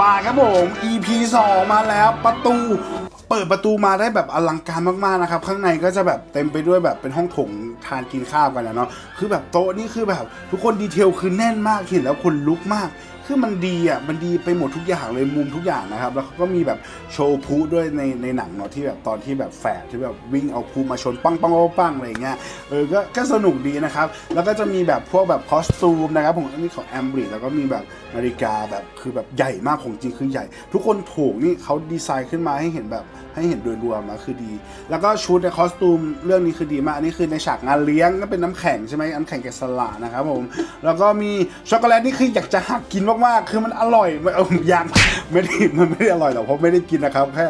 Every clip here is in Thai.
มาครับผม EP 2 มาแล้วประตู เปิดประตูมาได้แบบอลังการมากๆนะครับ ข้างในก็จะแบบเต็มไปด้วยแบบเป็นห้องโถงทานกินข้าวกันนะเนาะคือแบบโต๊ะนี่คือแบบทุกคนดีเทลคือแน่นมากเห็นแล้วคนลุกมาก คือมันดีอะมันดีไปหมดทุกอย่างเลยมุมทุกอย่างนะครับ แล้วเขาก็มีแบบโชว์พลุด้วยในในหนังเนาะที่แบบตอนที่แบบแฝดที่แบบวิ่งเอาพลุมาชนปังปังปังอะไรเงี้ยเออก็ก็สนุกดีนะครับ แล้วก็จะมีแบบพวกแบบคอสตูมนะครับผมอันนี้ของแอมบริแล้วก็มีแบบนาฬิกาแบบคือแบบใหญ่มากของจริงคือใหญ่ ทุกคนโถงนี่เขาดีไซน์ขึ้นมาให้เห็นแบบให้เห็นโดยรวมอะคือดี แล้วก็ชุดในคอสตูมเรื่องนี้คือดีมาก อันนี้คือในฉากงานเลี้ยงก็เป็นน้ำแข็งใช่ไหมน้ำแข็งแกะสละนะครับผม แล้วก็มีช็อกโกแลตนี่คืออยากจะหักกินมากๆ คือมันอร่อยมันเออยังไม่ได้มันไม่ได้อร่อยหรอกเพราะไม่ได้กินนะครับแค่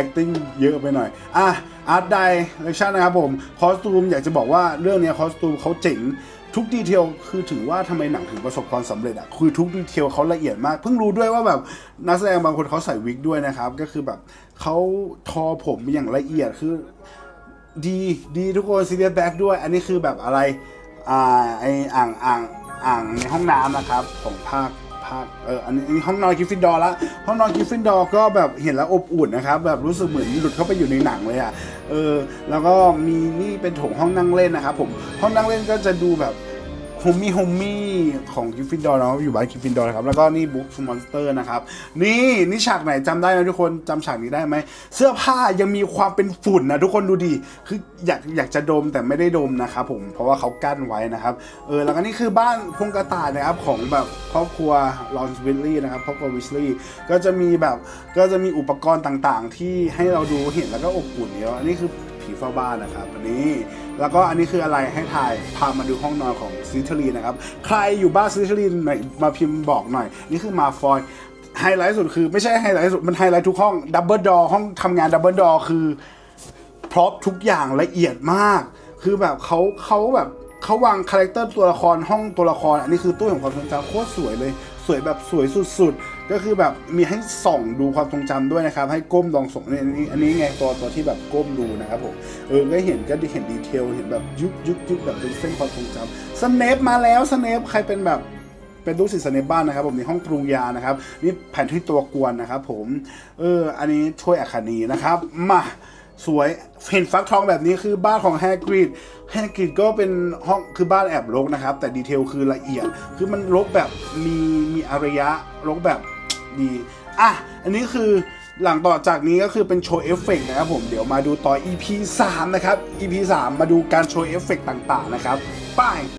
acting เยอะไปหน่อย อะ art direction นะครับผม คอสตูมอยากจะบอกว่าเรื่องนี้คอสตูมเขาเจ๋งทุกดีเทลคือถึงว่าทำไมหนังถึงประสบความสำเร็จอะคือทุกดีเทลเขาละเอียดมาก เพิ่งรู้ด้วยว่าแบบนักแสดงบางคนเขาใส่วิกด้วยนะครับ ก็คือแบบเขาทอผมอย่างละเอียดคือ ดีดีทุกคนซีเรียสแบ็กด้วย อันนี้คือแบบอะไร อ่าไออ่างอ่างอ่างในห้องน้ำนะครับของภาค ภาคเอออันนี้ห้องนอนกิฟฟินดอร์ละห้องนอนกิฟฟินดอร์ก็แบบเห็นแล้วอบอุ่นนะครับแบบรู้สึกเหมือนหลุดเข้าไปอยู่ในหนังเลยอะเออแล้วก็มีนี่เป็นโถงห้องนั่งเล่นนะครับผมห้องนั่งเล่นก็จะดูแบบ ฮมมี่โฮมมี่ของกิฟฟินดอร์เนาะอยู่บ้านกิฟฟินดอร์นะครับ แล้วก็นี่บุ๊กมอนสเตอร์นะครับ นี่นี่ฉากไหนจำได้ไหมทุกคนจำฉากนี้ได้ไหม เสื้อผ้ายังมีความเป็นฝุ่นนะทุกคนดูดี คืออยากอยากจะดมแต่ไม่ได้ดมนะครับผม เพราะว่าเขากั้นไว้นะครับ เออ แล้วก็นี่คือบ้านพงกระต่ายนะครับของแบบครอบครัวลอนวิลลี่นะครับครอบครัววิสลี่ ก็จะมีแบบก็จะมีอุปกรณ์ต่างๆ ที่ให้เราดูเห็นแล้วก็อบอุ่นเยอะอันนี้คือ ผีเฝ้าบ้านนะครับอันนี้แล้วก็อันนี้คืออะไรให้ถ่ายพามาดูห้องนอนของซิทลีนะครับ ใครอยู่บ้านซิทลีหนมาพิมพ์บอกหน่อย นี่คือมาฟอยไฮไลท์สุดคือไม่ใช่ไฮไลท์สุด มันไฮไลท์ทุกห้องดับเบิลดอห้องทำงานดับเบิลดอคือพร็อพทุกอย่างละเอียดมาก คือแบบเขาเขาแบบ เขาวางคาแรคเตอร์ตัวละครห้องตัวละคร อันนี้คือตู้แห่งความทรงจำโคตรสวยเลย สวยแบบสวยสุดๆ ก็คือแบบมีให้ส่องดูความทรงจำด้วยนะครับ ให้ก้มลองส่องนี่อันนี้อันนี้ไงตัวตัวที่แบบก้มดูนะครับผมเออก็เห็นก็ด้เห็นดีเทลเห็นแบบยุบยุบยุบแบบเป็นเส้นความทรงจำสเนปมาแล้วสเนปใครเป็นแบบเป็นลูกศิษย์สเนปบ้านนะครับผมในห้องปรุงยานะครับนี่แผนที่ตัวกวนนะครับผมเอออันนี้ช่วยอาคานีนะครับมา สวยเห็นฟักทองแบบนี้คือบ้านของแฮกรีดแฮกรีดก็เป็นห้องคือบ้านแอบรกนะครับ แต่ดีเทลคือละเอียด คือมันรกแบบมีมีอารยะรกแบบดีอะอันนี้คือหลังต่อจากนี้ก็คือเป็นโชว์เอฟเฟกต์นะครับผมเดี๋ยวมาดูต่อ EP 3 นะครับ EP 3 มาดูการโชว์เอฟเฟกต์ต่างๆ นะครับไป้าย